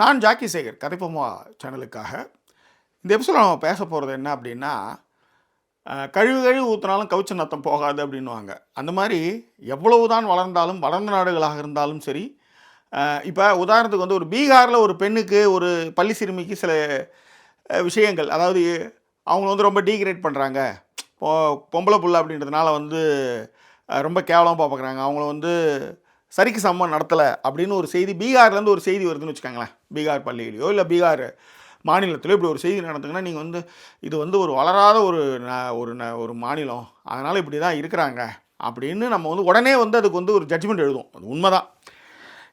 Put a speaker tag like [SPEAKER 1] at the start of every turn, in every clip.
[SPEAKER 1] நான் ஜாக்கி சேகர் கதைப்போமா சேனலுக்காக. இந்த எபிசோட நம்ம பேச போகிறது என்ன அப்படின்னா கழிவு கழிவு ஊற்றினாலும் கவுச்ச நத்தம் போகாது அப்படின்னுவாங்க. அந்த மாதிரி எவ்வளவு தான் வளர்ந்தாலும் வளர்ந்த நாடுகளாக இருந்தாலும் சரி இப்போ உதாரணத்துக்கு வந்து ஒரு பீகாரில் ஒரு பெண்ணுக்கு ஒரு பள்ளி சிறுமிக்கு சில விஷயங்கள். அதாவது அவங்கள வந்து ரொம்ப டீக்ரேட் பண்ணுறாங்க பொ பொம்பளை புள்ள அப்படின்றதுனால வந்து ரொம்ப கேவலமாக பார்க்குறாங்க அவங்கள வந்து சரிக்கு சமம் நடத்தலை அப்படின்னு ஒரு செய்தி பீகார்லேருந்து ஒரு செய்தி வருதுன்னு வச்சுக்கோங்களேன். பீகார் பள்ளியிலையோ இல்லை பீகார் மாநிலத்திலோ இப்படி ஒரு செய்தி நடந்துங்கன்னா நீங்கள் வந்து இது வந்து ஒரு வளராத ஒரு ந- ஒரு ந- ஒரு மாநிலம். அதனால் இப்படி தான் இருக்கிறாங்க. அப்படின்னு நம்ம வந்து உடனே வந்து அதுக்கு வந்து ஒரு ஜட்ஜ்மெண்ட் எழுதும் அது உண்மைதான்.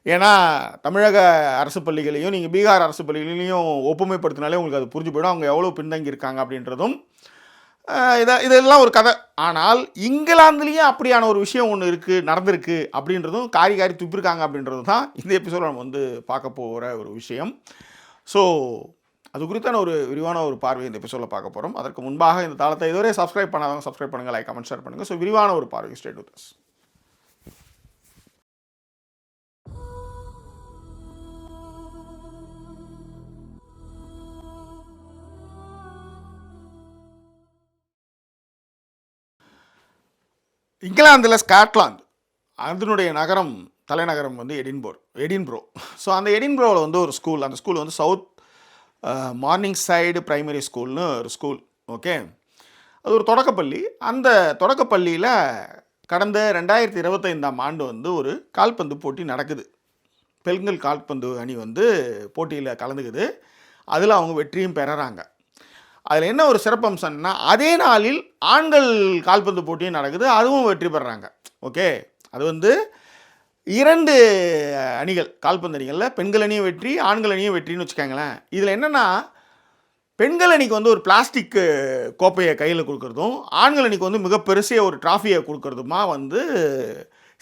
[SPEAKER 1] ஏன்னா தமிழக அரசு பள்ளிகளையும் நீங்கள் பீகார் அரசு பள்ளிகளையும் ஒப்புமைப்படுத்தினாலே உங்களுக்கு அது புரிஞ்சு போயிடும். அவங்க எவ்வளோ பின்தங்கி இருக்காங்க அப்படின்றதும் இதை இதெல்லாம் ஒரு கதை. ஆனால் இங்கிலாந்துலேயும் அப்படியான ஒரு விஷயம் ஒன்று இருக்குது நடந்திருக்கு அப்படின்றதும் காரி காரி துப்பிருக்காங்க அப்படின்றது தான் இந்த எபிசோட நம்ம வந்து பார்க்க போகிற ஒரு விஷயம். ஸோ அது குறித்தான ஒரு விரிவான ஒரு பார்வை இந்த எபிசோடில் பார்க்க போகிறோம் அதற்கு முன்பாக இந்த தளத்தை இதுவரை சப்ஸ்கிரைப் பண்ணாதவங்க சப்ஸ்கிரைப் பண்ணுங்கள் லைக் கமெண்ட் ஷேர் பண்ணுங்கள் ஸோ விரிவான ஒரு பார்வை. ஸ்டேட் வித் இங்கிலாந்தில் ஸ்காட்லாந்து. அதனுடைய நகரம் தலைநகரம் வந்து எடின்போர் எடின்புரோ. ஸோ அந்த எடின்புரோவில் வந்து ஒரு ஸ்கூல் அந்த ஸ்கூல் வந்து சவுத் மார்னிங் சைடு ப்ரைமரி ஸ்கூல்னு ஒரு ஸ்கூல் ஓகே அது ஒரு தொடக்கப்பள்ளி. அந்த தொடக்கப்பள்ளியில் கடந்த ரெண்டாயிரத்தி இருபத்தைந்தாம் ஆண்டு வந்து ஒரு கால்பந்து போட்டி நடக்குது. பெண்கள் கால்பந்து அணி வந்து போட்டியில் கலந்துக்குது. அதில் அவங்க வெற்றியும் பெறறாங்க. அதில் என்ன ஒரு சிறப்பம்சம்னா அதே நாளில் ஆண்கள் கால்பந்து போட்டியும் நடக்குது அதுவும் வெற்றி பெறுறாங்க ஓகே? அது வந்து இரண்டு அணிகள் கால்பந்து அணிகளில் பெண்கள் அணியும் வெற்றி ஆண்கள் அணியும் வெற்றின்னு வச்சுக்கோங்களேன். இதில் என்னென்னா பெண்கள் அணிக்கு வந்து ஒரு பிளாஸ்டிக் கோப்பையை கையில் கொடுக்குறதும் ஆண்கள் அணிக்கு வந்து மிக பெருசிய ஒரு ட்ராஃபியை கொடுக்குறதுமா வந்து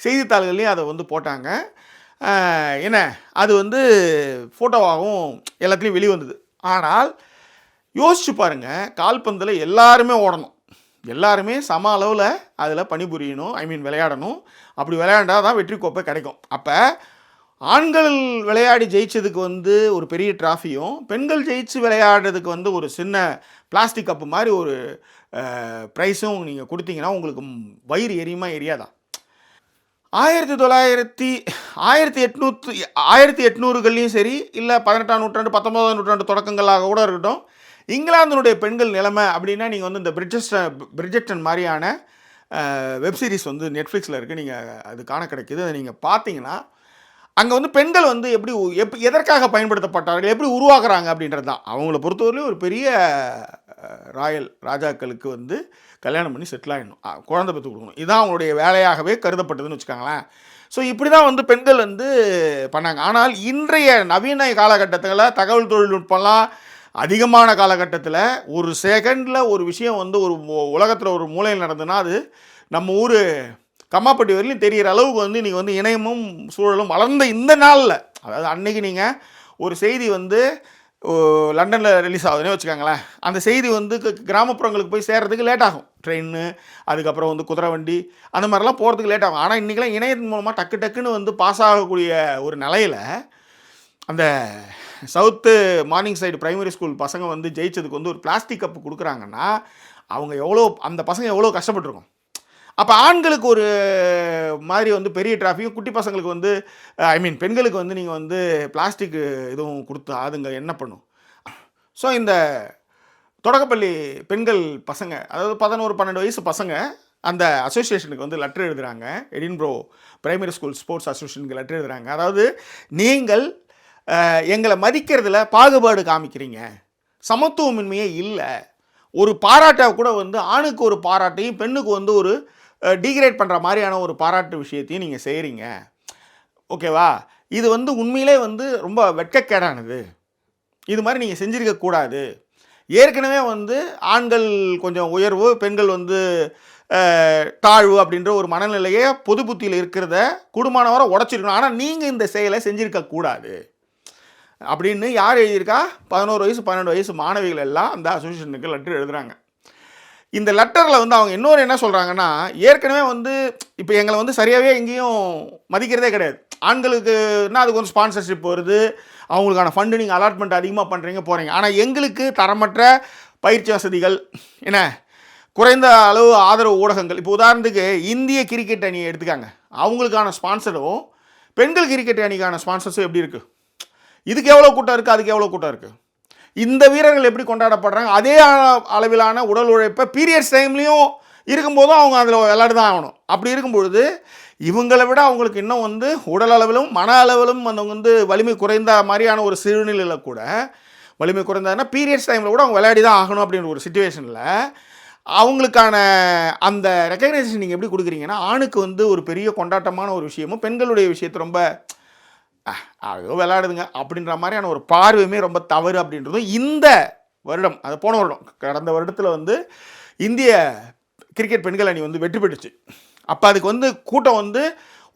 [SPEAKER 1] செய்தித்தாள்கள்லையும் அதை வந்து போட்டாங்க. என்ன? அது வந்து ஃபோட்டோவாகவும் எல்லாத்துலேயும் வெளிவந்தது. ஆனால் யோசிச்சு பாருங்க கால்பந்தில் எல்லாருமே ஓடணும். எல்லாருமே சம அளவில் அதில் பணிபுரியணும் ஐ மீன் விளையாடணும். அப்படி விளையாண்டா தான் வெற்றி கோப்பை கிடைக்கும். அப்போ ஆண்கள் விளையாடி ஜெயிச்சதுக்கு வந்து ஒரு பெரிய டிராஃபியும் பெண்கள் ஜெயிச்சு விளையாடுறதுக்கு வந்து ஒரு சின்ன பிளாஸ்டிக் கப்பு மாதிரி ஒரு ப்ரைஸும் நீங்கள் கொடுத்தீங்கன்னா உங்களுக்கு வயிறு எரியுமா எரியாதா? ஆயிரத்தி தொள்ளாயிரத்தி ஆயிரத்தி எட்நூற்று ஆயிரத்தி எட்நூறுகள்லையும் சரி இல்லை பதினெட்டாம் நூற்றாண்டு பத்தொன்பதாம் நூற்றாண்டு தொடக்கங்களாக கூட இருக்கட்டும் இங்கிலாந்தினுடைய பெண்கள் நிலைமை அப்படின்னா நீங்கள் வந்து இந்த பிரிட்ஜஸ் பிரிட்ஜெக்டன் மாதிரியான வெப்சீரிஸ் வந்து நெட்ஃப்ளிக்ஸில் இருக்குது நீங்கள் அது காண கிடைக்கிது. அதை நீங்கள் பார்த்தீங்கன்னா அங்கே வந்து பெண்கள் வந்து எப்படி உ- எப் எதற்காக பயன்படுத்தப்பட்டார்கள் எப்படி உருவாக்குறாங்க அப்படின்றது தான். அவங்கள பொறுத்தவரையிலும் ஒரு பெரிய ராயல் ராஜாக்களுக்கு வந்து கல்யாணம் பண்ணி செட்டில் ஆகிடணும் குழந்தை பெற்று கொடுக்கணும். இதுதான் அவங்களுடைய வேலையாகவே கருதப்பட்டதுன்னு வச்சுக்கோங்களேன். ஸோ இப்படி தான் வந்து பெண்கள் வந்து பண்ணாங்க. ஆனால் இன்றைய நவீன காலகட்டத்தில் தகவல் தொழில்நுட்பம்லாம் அதிகமான காலகட்டத்தில் ஒரு செகண்டில் ஒரு விஷயம் வந்து ஒரு உலகத்தில் ஒரு மூலையில் நடந்ததுன்னா அது நம்ம ஊர் கம்மாப்பட்டி வரையிலும் தெரிகிற அளவுக்கு வந்து இன்றைக்கி வந்து இணையமும் சூழலும் வளர்ந்த இந்த நாளில் அதாவது அன்னைக்கு நீங்கள் ஒரு செய்தி வந்து லண்டனில் ரிலீஸ் ஆகுதுன்னே வச்சுக்கோங்களேன். அந்த செய்தி வந்து கிராமப்புறங்களுக்கு போய் சேர்றதுக்கு லேட் ஆகும். ட்ரெயின்னு அதுக்கப்புறம் வந்து குதிரை வண்டி அந்த மாதிரிலாம் போகிறதுக்கு லேட் ஆகும். ஆனால் இன்றைக்கெலாம் இணையத்தின் மூலமாக டக்கு டக்குன்னு வந்து பாஸ் ஆகக்கூடிய ஒரு நிலையில் அந்த south morning side primary school பசங்க வந்து ஜெயிச்சதுக்கு வந்து ஒரு பிளாஸ்டிக் கப்பு கொடுக்குறாங்கன்னா அவங்க எவ்வளோ அந்த பசங்க எவ்வளோ கஷ்டப்பட்டிருக்கும்? அப்போ ஆண்களுக்கு ஒரு மாதிரி வந்து பெரிய டிராஃபிக்கும் குட்டி பசங்களுக்கு வந்து ஐ மீன் பெண்களுக்கு வந்து நீங்கள் வந்து பிளாஸ்டிக் இதுவும் கொடுத்தா அதுங்க என்ன பண்ணும்? ஸோ இந்த தொடக்கப்பள்ளி பெண்கள் பசங்க அதாவது பதினோரு பன்னெண்டு வயசு பசங்க அந்த அசோசியேஷனுக்கு வந்து லெட்டர் எழுதுகிறாங்க எடின்ப்ரோ பிரைமரி ஸ்கூல் ஸ்போர்ட்ஸ் அசோசியேஷனுக்கு லெட்டர் எழுதுகிறாங்க அதாவது நீங்கள் எங்களை மதிக்கிறதுல பாகுபாடு காமிக்கிறீங்க. சமத்துவமின்மையே இல்லை. ஒரு பாராட்டை கூட வந்து ஆணுக்கு ஒரு பாராட்டையும் பெண்ணுக்கு வந்து ஒரு டிகிரேட் பண்ணுற மாதிரியான ஒரு பாராட்டு விஷயத்தையும் நீங்கள் செய்கிறீங்க ஓகேவா இது வந்து உண்மையிலே வந்து ரொம்ப வெட்கக்கேடானது. இது மாதிரி நீங்கள் செஞ்சுருக்கக்கூடாது ஏற்கனவே வந்து ஆண்கள் கொஞ்சம் உயர்வு பெண்கள் வந்து தாழ்வு அப்படின்ற ஒரு மனநிலையை பொது புத்தியில் இருக்கிறத குடும்பமானவரை உடச்சிருக்கணும். ஆனால் நீங்கள் இந்த செயலை செஞ்சுருக்கக்கூடாது அப்படின்னு யார் எழுதியிருக்கா? பதினோரு வயசு பன்னெண்டு வயசு மாணவிகள் எல்லாம் அந்த அசோசியேஷனுக்கு லெட்டர் எழுதுகிறாங்க இந்த லெட்டரில் வந்து அவங்க இன்னொரு என்ன சொல்கிறாங்கன்னா ஏற்கனவே வந்து இப்போ எங்களை வந்து சரியாகவே எங்கேயும் மதிக்கிறதே கிடையாது. ஆண்களுக்குன்னா அதுக்கு வந்து ஸ்பான்சர்ஷிப் வருது. அவங்களுக்கான ஃபண்டு நீங்கள் அலாட்மெண்ட் அதிகமாக பண்ணுறீங்க போகிறீங்க ஆனால் எங்களுக்கு தரமற்ற பயிற்சி வசதிகள் என்ன? குறைந்த அளவு ஆதரவு ஊடகங்கள். இப்போ உதாரணத்துக்கு இந்திய கிரிக்கெட் அணியை எடுத்துக்காங்க. அவங்களுக்கான ஸ்பான்சரும் பெண்கள் கிரிக்கெட் அணிக்கான ஸ்பான்சர்ஸும் எப்படி இருக்குது இதுக்கு எவ்வளோ கூட்டம் இருக்குது அதுக்கு எவ்வளோ கூட்டம் இருக்குது இந்த வீரர்கள் எப்படி கொண்டாடப்படுறாங்க? அதே அளவிலான உடல் உழைப்பை பீரியட்ஸ் டைம்லேயும் இருக்கும்போதும் அவங்க அதில் விளையாடு தான் ஆகணும். அப்படி இருக்கும்பொழுது இவங்களை விட அவங்களுக்கு இன்னும் வந்து உடல் அளவிலும் மன அளவிலும் அந்த வந்து வலிமை குறைந்த மாதிரியான ஒரு சூழ்நிலையில் கூட வலிமை குறைந்ததுன்னா பீரியட்ஸ் டைமில் கூட அவங்க விளையாடி தான் ஆகணும் அப்படின்ற ஒரு சுச்சுவேஷனில் அவங்களுக்கான அந்த ரெக்கக்னைசேஷன் நீங்கள் எப்படி கொடுக்குறீங்கன்னா ஆணுக்கு வந்து ஒரு பெரிய கொண்டாட்டமான ஒரு விஷயமும் பெண்களுடைய விஷயத்தை ரொம்ப அஹ், அதோ விளையாடுதுங்க அப்படின்ற மாதிரியான ஒரு பார்வையுமே ரொம்ப தவறு அப்படின்றதும் இந்த வருடம் அது போன வருடம் கடந்த வருடத்தில் வந்து இந்திய கிரிக்கெட் பெண்கள் அணி வந்து வெற்றி பெற்றுச்சு. அப்போ அதுக்கு வந்து கூட்டம் வந்து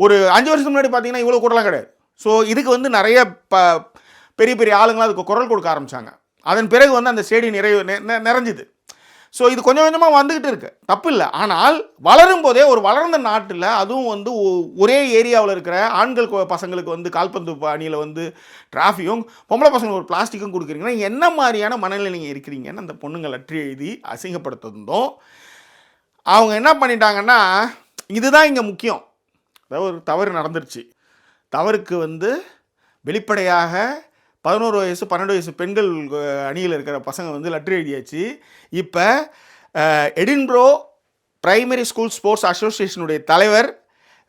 [SPEAKER 1] ஒரு அஞ்சு வருஷத்துக்கு முன்னாடி பார்த்தீங்கன்னா இவ்வளோ கூட்டம்லாம் கிடையாது. ஸோ இதுக்கு வந்து நிறைய ப பெரிய பெரிய ஆளுங்களாம் அதுக்கு குரல் கொடுக்க ஆரம்பித்தாங்க அதன் பிறகு வந்து அந்த ஸ்டேடியம் நிறைவு நெ- நெ- நிறைஞ்சுது. ஸோ இது கொஞ்சம் கொஞ்சமாக வந்துக்கிட்டு இருக்கு. தப்பு இல்லை ஆனால் வளரும் போதே ஒரு வளர்ந்த நாட்டில் அதுவும் வந்து ஒ- ஒரே ஏரியாவில் இருக்கிற ஆண்கள் பசங்களுக்கு வந்து கால்பந்து அணியில் வந்து டிராஃபியும் பொம்பளை பசங்களுக்கு ஒரு பிளாஸ்டிக்கும் கொடுக்குறீங்கன்னா என்ன மாதிரியான மனநிலை நீங்கள் இருக்கிறீங்கன்னு அந்த பொண்ணுங்க லற்றி எழுதி அசிங்கப்படுத்திருந்தோம் அவங்க என்ன பண்ணிட்டாங்கன்னா இதுதான் இங்கே முக்கியம். அதாவது ஒரு தவறு நடந்துருச்சு. தவறுக்கு வந்து வெளிப்படையாக பதினோரு வயசு பன்னெண்டு வயசு பெண்கள் அணியில் இருக்கிற பசங்க வந்து லெட்ரு எழுதியாச்சு. இப்போ எடின்ப்ரோ பிரைமரி ஸ்கூல் ஸ்போர்ட்ஸ் அசோசியேஷனுடைய தலைவர்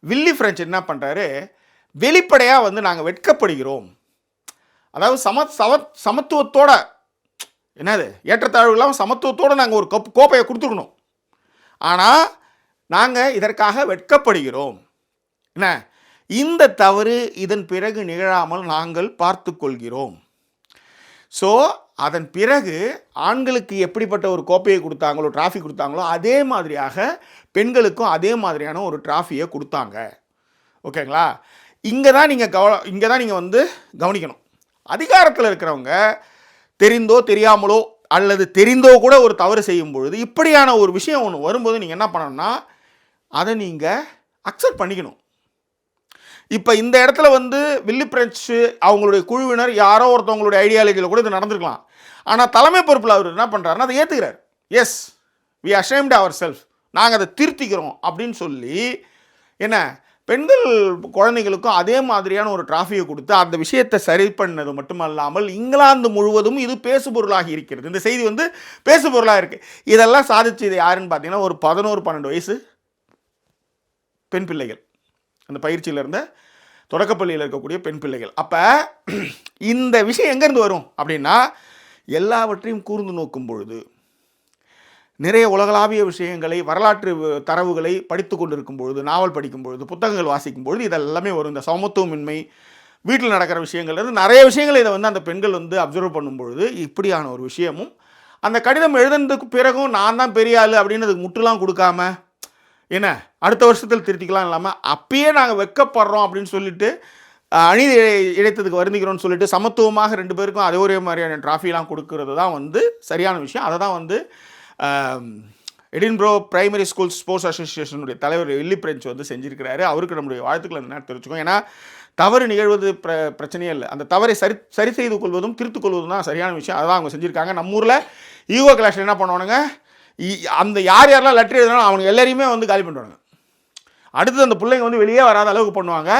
[SPEAKER 1] வில்லி ஃப்ரெஞ்ச் என்ன பண்ணுறாரு வெளிப்படையாக வந்து நாங்கள் வெட்கப்படுகிறோம். அதாவது சம சம சமத்துவத்தோட என்னது? ஏற்றத்தாழ்வு இல்லாமல் சமத்துவத்தோடு நாங்கள் ஒரு கப் கோப்பையை கொடுத்துருக்கணும். ஆனால் நாங்கள் இதற்காக வெட்கப்படுகிறோம். என்ன? இந்த தவறு இதன் பிறகு நிகழாமல் நாங்கள் பார்த்து கொள்கிறோம் ஸோ அதன் பிறகு ஆண்களுக்கு எப்படிப்பட்ட ஒரு கோப்பையை கொடுத்தாங்களோ டிராஃபி கொடுத்தாங்களோ அதே மாதிரியாக பெண்களுக்கும் அதே மாதிரியான ஒரு டிராஃபியை கொடுத்தாங்க. ஓகேங்களா இங்கே தான் நீங்கள் கவ இங்கே தான் நீங்கள் வந்து கவனிக்கணும். அதிகாரத்தில் இருக்கிறவங்க தெரிந்தோ தெரியாமலோ அல்லது தெரிந்தோ கூட ஒரு தவறு செய்யும் பொழுது இப்படியான ஒரு விஷயம் ஒன்று வரும்போது நீங்கள் என்ன பண்ணணும்னா அதை நீங்கள் அக்செப்ட் பண்ணிக்கணும். இப்போ இந்த இடத்துல வந்து வில்லி பிரெஞ்சு அவங்களுடைய குழுவினர் யாரோ ஒருத்தவங்களுடைய ஐடியாலஜியில் கூட இது நடந்திருக்கலாம். ஆனால் தலைமை பொறுப்பில் அவர் என்ன பண்ணுறாருன்னா அதை ஏற்றுக்கிறார் எஸ் வி அஷேம்டு அவர் செல்ஃப் நாங்கள் அதை திருத்திக்கிறோம் அப்படின்னு சொல்லி என்ன பெண்கள் குழந்தைகளுக்கும் அதே மாதிரியான ஒரு டிராஃபியை கொடுத்து அந்த விஷயத்தை சரி பண்ணது மட்டுமல்லாமல் இங்கிலாந்து முழுவதும் இது பேசுபொருளாக இருக்கிறது. இந்த செய்தி வந்து பேசுபொருளாக இருக்குது இதெல்லாம் சாதிச்சது யாருன்னு பார்த்தீங்கன்னா ஒரு பதினோரு பன்னெண்டு வயசு பெண் பிள்ளைகள். அந்த பயிற்சியில் இருந்த தொடக்கப்பள்ளியில் இருக்கக்கூடிய பெண் பிள்ளைகள். அப்போ இந்த விஷயம் எங்கேருந்து வரும் அப்படின்னா எல்லாவற்றையும் கூர்ந்து நோக்கும் பொழுது நிறைய உலகளாவிய விஷயங்களை வரலாற்று தரவுகளை படித்து கொண்டிருக்கும் பொழுது நாவல் படிக்கும் பொழுது புத்தகங்கள் வாசிக்கும் பொழுது இதெல்லாமே வரும். இந்த சமத்துவமின்மை வீட்டில் நடக்கிற விஷயங்கள்லேருந்து நிறைய விஷயங்களை இதை வந்து அந்த பெண்கள் வந்து அப்சர்வ் பண்ணும் பொழுது இப்படியான ஒரு விஷயமும் அந்த கடிதம் எழுதுனதுக்கு பிறகும் நான் தான் பெரிய ஆள் அப்படின்னு அதுக்கு முட்டுலாம் கொடுக்காம என்ன அடுத்த வருஷத்தில் திருத்திக்கலாம் இல்லாமல் அப்பயே நாங்கள் வெக்கப்படுறோம் அப்படின்னு சொல்லிட்டு அணி இழைத்ததுக்கு வருந்திக்கிறோம்னு சொல்லிட்டு சமத்துவமாக ரெண்டு பேருக்கும் அதே ஒரே மாதிரியான ட்ராஃபிலாம் கொடுக்கறது தான் வந்து சரியான விஷயம். அதை தான் வந்து எடின்ப்ரோ பிரைமரி ஸ்கூல் ஸ்போர்ட்ஸ் அசோசியேஷனுடைய தலைவர் வில்லி பிரெஞ்ச் வந்து செஞ்சிருக்கிறாரு. அவருக்கு நம்முடைய வாழ்த்துக்களை அந்த நேரத்தில் தெரிவிச்சுக்கோம் ஏன்னா தவறு நிகழ்வது பிர பிரச்சனையே இல்லை. அந்த தவறை சரி சரி செய்து கொள்வதும் திருத்துக்கொள்வதும் தான் சரியான விஷயம். அதான் அவங்க செஞ்சுருக்காங்க. நம்ம ஊரில் ஈகோ கிளாஸில் என்ன பண்ணுவானுங்க? அந்த யார் யாரெல்லாம் லெட்டர் எழுதினாலும் அவங்க எல்லாரையுமே வந்து காலி பண்ணுவாங்க அடுத்து அந்த பிள்ளைங்க வந்து வெளியே வராத அளவுக்கு பண்ணுவாங்க.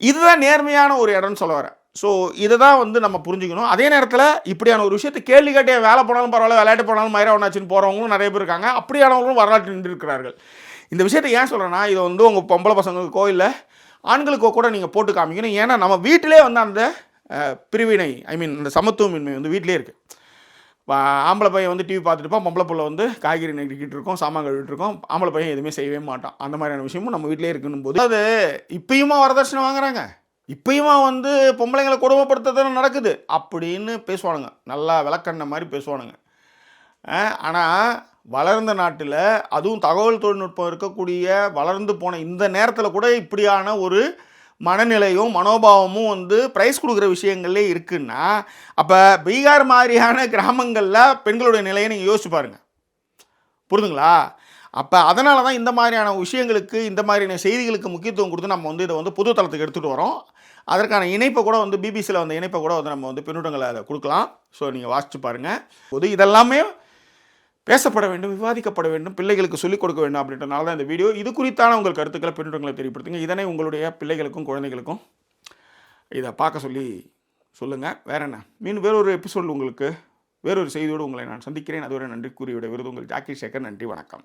[SPEAKER 1] இதுதான் நேர்மையான ஒரு இடம்னு சொல்ல வரேன். ஸோ இதை தான் வந்து நம்ம புரிஞ்சுக்கணும். அதே நேரத்தில் இப்படியான ஒரு விஷயத்தை கேள்வி கேட்டே வேலை போனாலும் பரவாயில்ல விளையாட்டு போனாலும் மயிரா ஒன்றாச்சுன்னு போகிறவங்களும் நிறைய பேர் இருக்காங்க. அப்படியானவங்களும் வரலாற்று நின்று இருக்கிறார்கள் இந்த விஷயத்தை ஏன் சொல்கிறேன்னா இதை வந்து உங்கள் பொம்பளை பசங்க கோயிலில் ஆண்களுக்கு கூட நீங்கள் போட்டு காமிக்கணும். ஏன்னா நம்ம வீட்டிலே வந்து அந்த பிரிவினை ஐ மீன் அந்த சமத்துவமின்மை வந்து வீட்டிலே இருக்குது ஆம்பளை பையன் வந்து டிவி பார்த்துட்டு இருப்பான் பொம்பளை பிள்ளை வந்து காய்கறி நெருக்கிட்டு இருக்கோம் சாமான் கழுவிட்டு இருக்கோம் ஆம்பளை பையன் எதுவுமே செய்யவே மாட்டான். அந்த மாதிரியான விஷயமும் நம்ம வீட்டிலே இருக்கணும் போது அது இப்பயுமா வரதட்சணை வாங்குறாங்க? இப்பயுமா வந்து பொம்பளைங்களை கொடுமைப்படுத்துறது நடக்குது? அப்படின்னு பேசுவானுங்க. நல்லா விளக்கண்ண மாதிரி பேசுவானுங்க. ஆனால் வளர்ந்த நாட்டில் அதுவும் தகவல் தொழில்நுட்பம் இருக்கக்கூடிய வளர்ந்து போன இந்த நேரத்தில் கூட இப்படியான ஒரு மனநிலையும் மனோபாவமும் வந்து ப்ரைஸ் கொடுக்குற விஷயங்கள்லே இருக்குன்னா அப்போ பீகார் மாதிரியான கிராமங்களில் பெண்களுடைய நிலையை நீங்கள் யோசிச்சு பாருங்கள் புரிதுங்களா அப்போ அதனால தான் இந்த மாதிரியான விஷயங்களுக்கு இந்த மாதிரியான செய்திகளுக்கு முக்கியத்துவம் கொடுத்து நம்ம வந்து இதை வந்து புது தளத்துக்கு எடுத்துகிட்டு வரோம். அதற்கான இணைப்பை கூட வந்து பிபிசியில் வந்த இணைப்பை கூட வந்து நம்ம வந்து பின்னூட்டங்களை அதை கொடுக்கலாம். ஸோ நீங்கள் வாசித்து பாருங்கள் பொது இதெல்லாமே பேசப்பட வேண்டும் விவாதிக்கப்பட வேண்டும் பிள்ளைகளுக்கு சொல்லிக் கொடுக்க வேண்டும் அப்படின்றனால தான் இந்த வீடியோ இது குறித்தான உங்கள் கருத்துக்களை பின்னூட்டங்களை தெரியப்படுத்துங்க. இதனை உங்களுடைய பிள்ளைகளுக்கும் குழந்தைகளுக்கும் இதை பார்க்க சொல்லி சொல்லுங்கள் வேற என்ன? மீன் வேறொரு எபிசோட் உங்களுக்கு வேறொரு செய்தியோடு உங்களை நான் சந்திக்கிறேன். அதுவரை நன்றி கூறியோட விருது உங்கள் ஜாக்கி சேகர். நன்றி வணக்கம்.